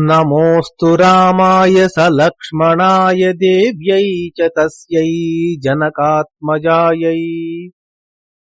नमोऽस्तु रामाय दिव्य देव्यै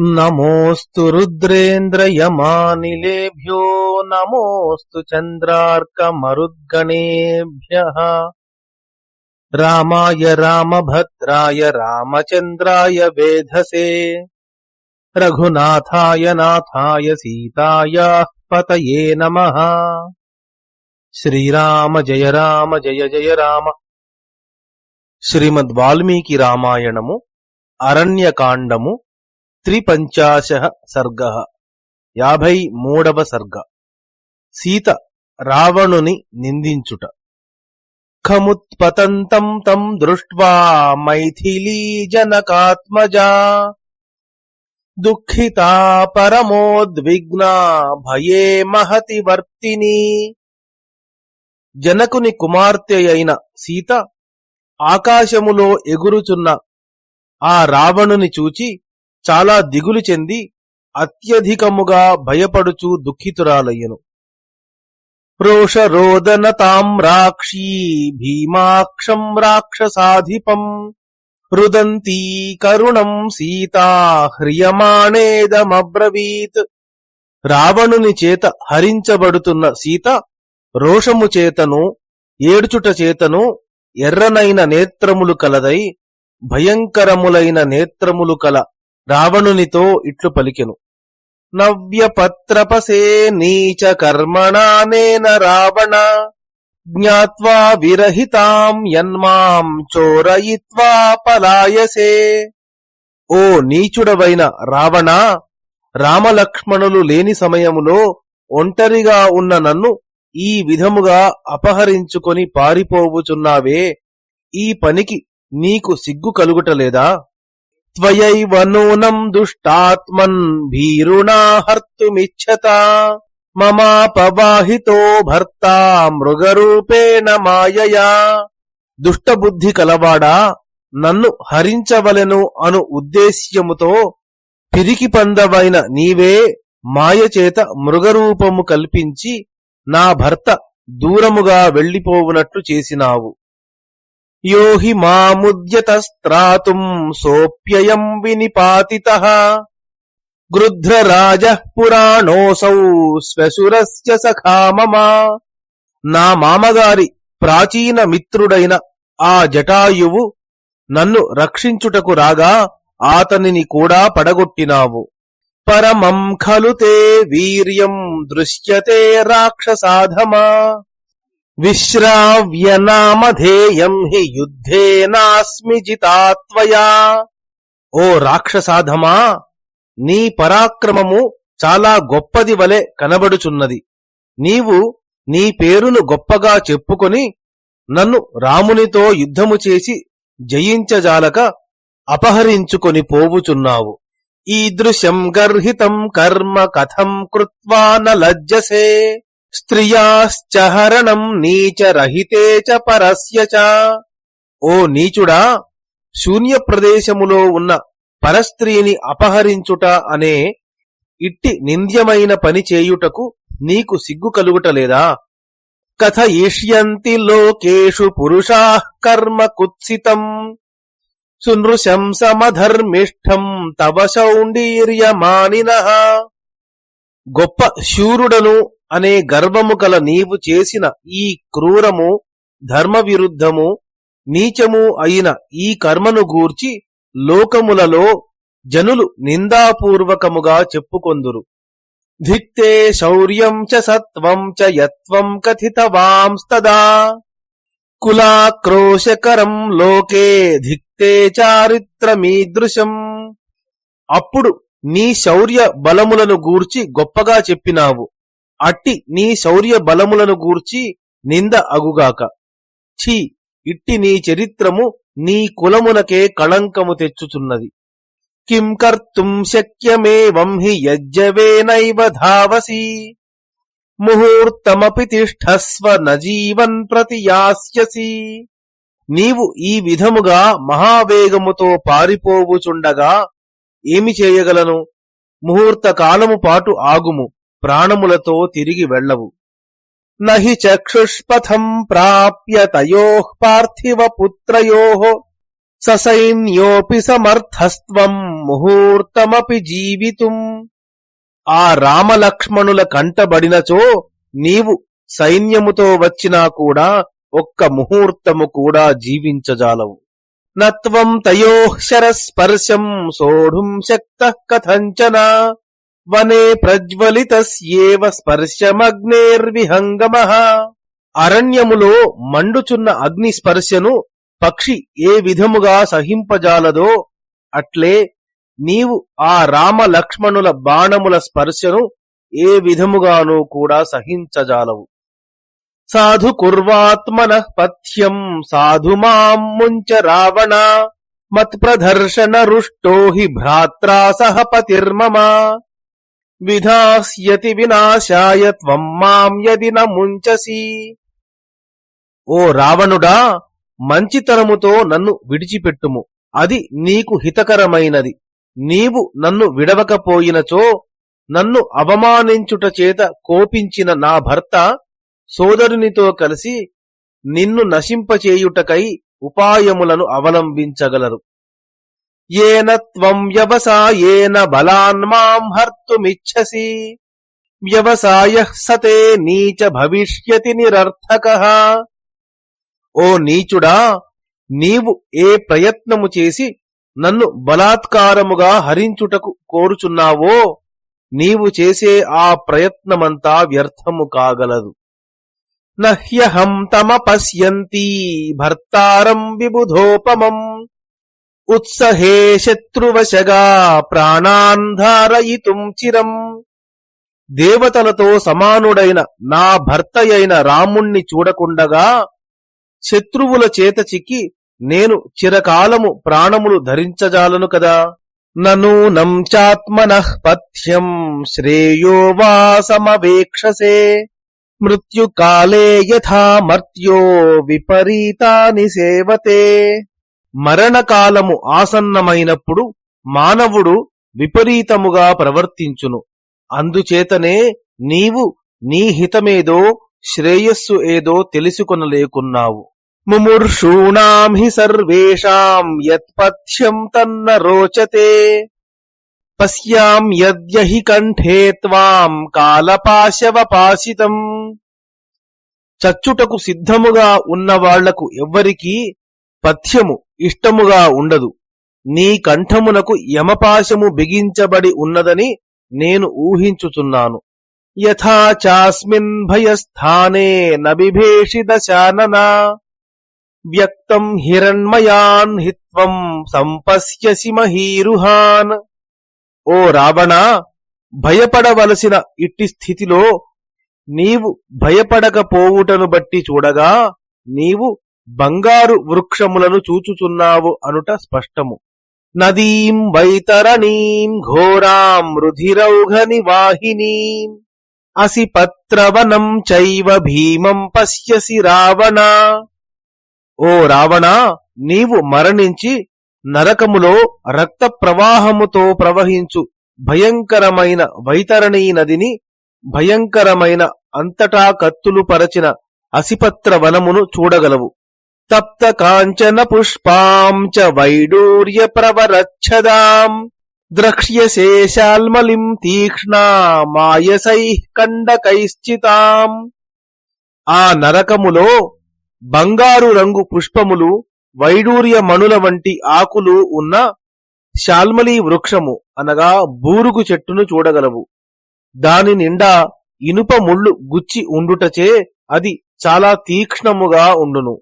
नमोस्तु रुद्रेन्द्र यमानिलेभ्यो नमोस्तु रुद्रेन्द्रयमानिलेभ्यो, नमोऽस्तु राय राम रामभद्राय रामचन्द्राय वेधसे। रघुनाथाय नाथाय सीतायाः पतये नमः। శ్రీరామ జయ రామ జయ జయ రామ. శ్రీమద్ వాల్మీకి రామాయణము అరణ్యకాండము త్రిపంచాశ సర్గ యాభై మూడవ సర్గ. సీత రావణుని నిందించుట. ఖముత్పతంతం తం దృష్ట్వా మైథిలీ జనకాత్మజా. దుఃఖితా పరమోద్విగ్నా భయే మహతి వర్తిని. జనకుని కుమార్తె అయిన సీత ఆకాశములో ఎగురుచున్న ఆ రావణుని చూచి చాలా దిగులు చెంది అత్యధికముగా భయపడుచు దుఃఖితురాలయ్యను. రోషరోదన తాం రాక్షీ భీమాక్షం రాక్షసాధిపం రుదంతీ కరుణం సీతా హ్రియమాణేదమబ్రవీత్. రావణుని చేత హరించబడుతున్న సీత రోషము చేతను ఏడ్చుట చేతను ఎర్రనైన నేత్రములు కలదై భయంకరములైన నేత్రములు కల రావణునితో ఇట్లు పలికెను. నవ్యపత్రపసే నీచ కర్మణానేన రావణ జ్ఞాత్వా విరహితాం యన్మాం చోరయిత్వా పలాయసే. ఓ నీచుడవైన రావణ రామలక్ష్మణులు లేని సమయములో ఒంటరిగా ఉన్న నన్ను ఈ విధముగా అపహరించుకొని పారిపోవుచున్నావే ఈ పనికి నీకు సిగ్గు కలుగుటలేదా? త్వయైవ నూనం దుష్టాత్మన్ భీరుణా హర్తుమిచ్చత మమాపవాహితో భర్త మృగరూపేణ మాయయా. దుష్టబుద్ధి కలవాడా? నన్ను హరించవలెను అను ఉద్దేశ్యముతో పిరికి పందవైన నీవే మాయచేత మృగరూపము కల్పించి నా భర్త దూరముగా వెళ్ళిపోవునట్లు చేసినావు. యోహి మాముద్యతస్త్రాతుం సోప్యయం వినిపాతిత. గృధ్రరాజ పురాణోసౌ శ్వశురస్య సఖామమా నా మామగారి ప్రాచీన మిత్రుడైన ఆ జటాయువు నన్ను రక్షించుటకు రాగా ఆతనిని కూడా పడగొట్టినావు. పరమం ఖలు తే వీర్యం దృశ్యతే రాక్షసాధమా. విశ్రావ్య నామధేయం హి యుద్ధే నాస్మి జితాత్వయా ఓ రాక్షసాధమా నీ పరాక్రమము చాలా గొప్పది వలె కనబడుచున్నది. నీవు నీ పేరును గొప్పగా చెప్పుకొని నన్ను రామునితో యుద్ధము చేసి జయించజాలక అపహరించుకొని పోవుచున్నావు. ఈదృశం గర్హితం కర్మ కథం కృత్వా న లజ్జసే స్త్రియాశ్చ హరణం నీచరహితే చ పరస్య చ ఓ నీచుడా శూన్య ప్రదేశములో ఉన్న పరస్త్రీని అపహరించుట అనే ఇట్టి నింద్యమైన పని చేయుటకు నీకు సిగ్గు కలుగుటలేదా? కథ ఈష్యంతి లోకేషు పురుషా కర్మ కుత్సితం సునృశంసమధర్మిష్టం తవ శౌండీర్యమానిన గొప్ప శూరుడను అనే గర్వము కల నీవు చేసిన ఈ క్రూరము ధర్మవిరుద్ధము నీచము అయిన ఈ కర్మను గూర్చి లోకములలో జనులు నిందాపూర్వకముగా చెప్పుకొందురు. ధిక్తే శౌర్యం చ సత్వం చ యత్వం కథితవాంస్తదా। కులాక్రోశకరం లోకే ధిక్తే చారిత్రమీదృశం. అప్పుడు నీ శౌర్య బలములను గూర్చి గొప్పగా చెప్పినావు. అట్టి నీ శౌర్య బలములను గూర్చి నింద అగుగాక. ఛీ! ఇట్టి నీ చరిత్రము నీ కులమునకే కళంకము తెచ్చుచున్నది. కిం కర్తుం శక్యమేవం హి యజ్జవేనైవ ధావసి. ముహూర్తమపి తిష్టస్వ నజీవన్ ప్రతి యాస్యసి. నీవు ఈ విధముగా మహావేగముతో పారిపోవుచుండగా ఏమి చేయగలను? ముహూర్త కాలము పాటు ఆగుము ప్రాణములతో తిరిగి వెళ్ళవు. నహి చక్షుష్పథం ప్రాప్య తయో పార్థివ పుత్రయో ససైన్యోపి సమర్థస్త్వం ముహూర్తమపి జీవితుం. ఆ రామలక్ష్మణుల కంటబడినచో నీవు సైన్యముతో వచ్చినా కూడా ఒక్క ముహూర్తము కూడా జీవించజాలవు. నత్వం తయోః శరస్పర్శం సోఢుం శక్త కథంచన. వనే ప్రజ్వలితస్యేవ స్పర్శమగ్నేర్విహంగమ. అరణ్యములో మండుచున్న అగ్ని స్పర్శను పక్షి ఏ విధముగా సహింపజాలదో అట్లే నీవు ఆ రామ లక్ష్మణుల బాణముల స్పర్శను ఏ విధముగానూ కూడా సహించజాలవు. సాధు కుర్వాత్మన పథ్యం సాధు మాం ముంచ రావణ మత్ప్రదర్శన రుష్టో హి భ్రాత్రా సహ పతిర్మమ. విధాస్యతి వినాశాయ త్వం మాం యది న ముంచసి. ఓ రావణుడా మంచితనముతో నన్ను విడిచిపెట్టుము. అది నీకు హితకరమైనది. నీవు నన్ను విడవకపోయినచో నన్ను అవమానించుట చేత కోపించిన నా భర్త సోదరునితో కలిసి నిన్ను నశింపచేయుటకై ఉపాయములను అవలంబించగలరు. ఏన త్వం వ్యవసాయేన బలాన్మాం హర్తుమిచ్చసి వ్యవసాయ సతే నీచ భవిష్యతి నిరర్థక. ఓ నీచుడా నీవు ఏ ప్రయత్నము చేసి నన్ను బలాత్కారముగా హరించుటకు కోరుచున్నావో నీవు చేసే ఆ ప్రయత్నమంతా వ్యర్థము కాగలదు. నహ్యహం తమపశ్యంతి భర్తారం విబుధోపమం. ఉత్సహే శత్రువశగా ప్రాణాన్ ధారయితుం చిరం. దేవతలతో సమానుడైన నా భర్తయైన రాముణ్ణి చూడకుండగా శత్రువుల చేత చిక్కి నేను చిరకాలము ప్రాణములు ధరించజాలను కదా. ననూనం చాత్మనః పథ్యం శ్రేయో వా సమవేక్షసే. మృత్యుకాలే యథా మర్త్యో విపరీతాని సేవతే. మరణకాలము ఆసన్నమైనప్పుడు మానవుడు విపరీతముగా ప్రవర్తించును. అందుచేతనే నీవు నీ హితమేదో శ్రేయస్సు ఏదో తెలుసుకొనలేకున్నావు. ముమూర్షూణాం హి సర్వేషాం యత్పథ్యం తన్న రోచతే పశ్యాం యద్యహి కంఠే త్వాం కాలపాశవపాసితం చచ్చుటకు సిద్ధముగా ఉన్నవాళ్ళకు ఎవ్వరికీ పథ్యము ఇష్టముగా ఉండదు। నీ కంఠమునకు యమపాశము బిగించబడి ఉన్నదని నేను ఊహించుచున్నాను। యథా చాస్మిన్ భయస్థానే నబిభేషి శాననా। వ్యక్తం హిరణ్మయాన్ హిత్వం సంపశ్యసి మహీరుహాన్. ఓ రావణ భయపడవలసిన ఇట్టి స్థితిలో నీవు భయపడకపోవుటను బట్టి చూడగా నీవు బంగారు వృక్షములను చూచుచున్నావు అనుట స్పష్టము. నదీం వైతరణీం ఘోరాం రుధిరౌఘ వాహినీం అసి పత్రవనం చైవ భీమం పశ్యసి రావణ. ఓ రావణ నీవు మరణించి నరకములో రక్త ప్రవాహముతో ప్రవహించు భయంకరమైన వైతరణీ నదిని భయంకరమైన అంతటా కత్తులు పరచిన అసిపత్ర వనమును చూడగలవు. తప్త కాంచన పుష్పాంచ వైడూర్య ప్రవరచ్చదాం. ద్రక్ష్యసే శాల్మలిం తీక్ష్ణా మాయసై కండకైశ్చితాం. ఆ నరకములో బంగారు రంగు పుష్పములు వైడూర్య మణుల వంటి ఆకులు ఉన్న శాల్మలి వృక్షము అనగా బూరుగు చెట్టును చూడగలవు. దాని నిండా ఇనుప ముళ్ళు గుచ్చి ఉండుటచే అది చాలా తీక్ష్ణముగా ఉండును.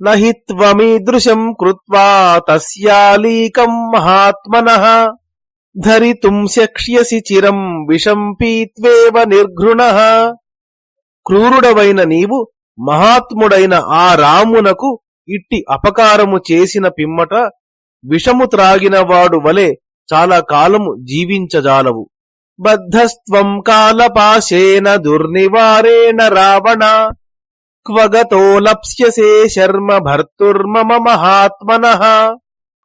నహిత్వమీదృశం కృత్వా తస్యాలీకం మహాత్మన ధరితుం శక్ష్యసి చిరం విషం పీత్వేవ నిర్ఘృణ. క్రూరుడవైన నీవు మహాత్ముడైన ఆ రామునకు ఇట్టి అపకారము చేసిన పిమ్మట విషము త్రాగిన వాడు వలె చాలా కాలము జీవించజాలవు. బద్ధస్త్వం కాలపాశేన దుర్నివారేణ రావణ. క్వగతో లప్స్యసే శర్మ భర్తుర్మమ మహాత్మన.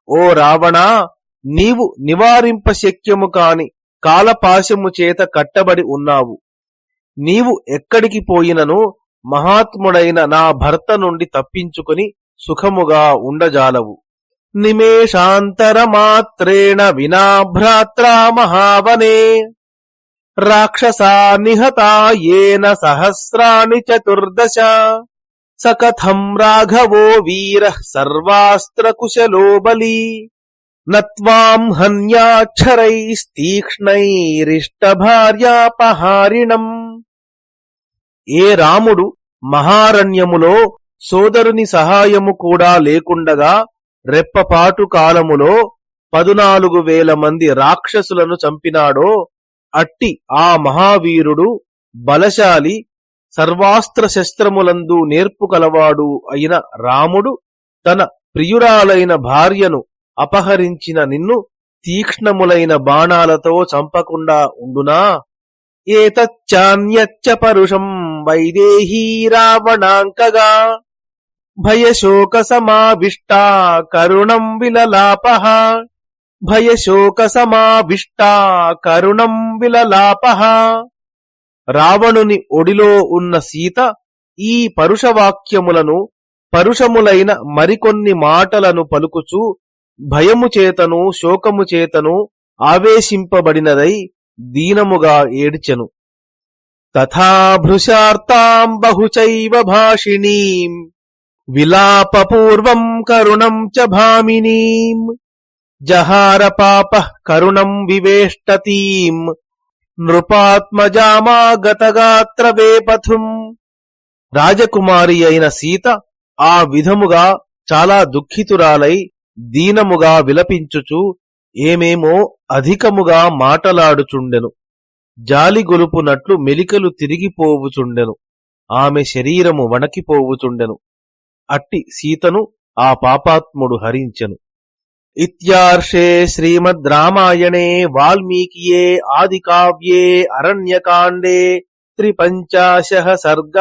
ఓ రావణ నీవు నివారింప శక్యము కాని కాలపాశము చేత కట్టబడి ఉన్నావు. నీవు ఎక్కడికి పోయినను మహాత్ముడైన నా భర్త నుండి తప్పించుకుని సుఖముగా ఉండజాలవు. నిమేషాంతరమాత్రేణ వినా భ్రాత్రా మహావనే. రాక్షసా నిహతా ఏన సహస్రాణి చతుర్దశ. సకథం రాఘవో వీర సర్వాస్త్రకుశలో బలి నత్వాం హన్యాక్షరైస్తీక్ష్ణైరిష్టభార్యాపహారిణం. ఏ రాముడు మహారణ్యములో సోదరుని సహాయము కూడా లేకుండగా రెప్పపాటు కాలములో పదునాలుగు వేల మంది రాక్షసులను చంపినాడో అట్టి ఆ మహావీరుడు బలశాలి సర్వాస్త్ర శస్త్రములందు నేర్పు కలవాడు అయిన రాముడు తన ప్రియురాలైన భార్యను అపహరించిన నిన్ను తీక్ష్ణములైన బాణాలతో చంపకుండా ఉండునా? ఏతచ్చాన్యచ్చ పరుషం వైదేహీ రావణాంకగా భయశోక సమావిష్టా కరుణం విలలాపః భయశోక సమావిష్టా కరుణం విలలాపః రావణుని ఒడిలో ఉన్న సీత ఈ పరుషవాక్యములను పరుషములైన మరికొన్ని మాటలను పలుకుచూ భయము చేతను శోకము చేతను ఆవేశింపబడినదై దీనముగా ఏడ్చెను. తథాభృశార్తాం బహుచైవ భాషిణీం. విలాపపూర్వం కరుణం చ భామినీం. జహార పాప కరుణం వివేష్టతీం. నృపాత్మజామాగతగాత్ర వేపథుం రాజకుమారి అయిన సీత ఆ విధముగా చాలా దుఃఖితురాలై దీనముగా విలపించుచు ఏమేమో అధికముగా మాటలాడుచుండెను. జాలిగొలుపునట్లు మెలికలు తిరిగిపోవుచుండెను. ఆమె శరీరము వణకిపోవుచుండెను. అట్టి సీతను ఆ పాపాత్ముడు హరించెను. ఇత్యార్షే శ్రీమద్ రామాయణే వాల్మీకియే ఆదికావ్యే అరణ్యకాండే త్రిపంచాశ సర్గ.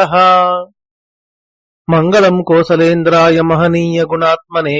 మంగళం కోసలేంద్రాయ మహనీయ గుణాత్మనే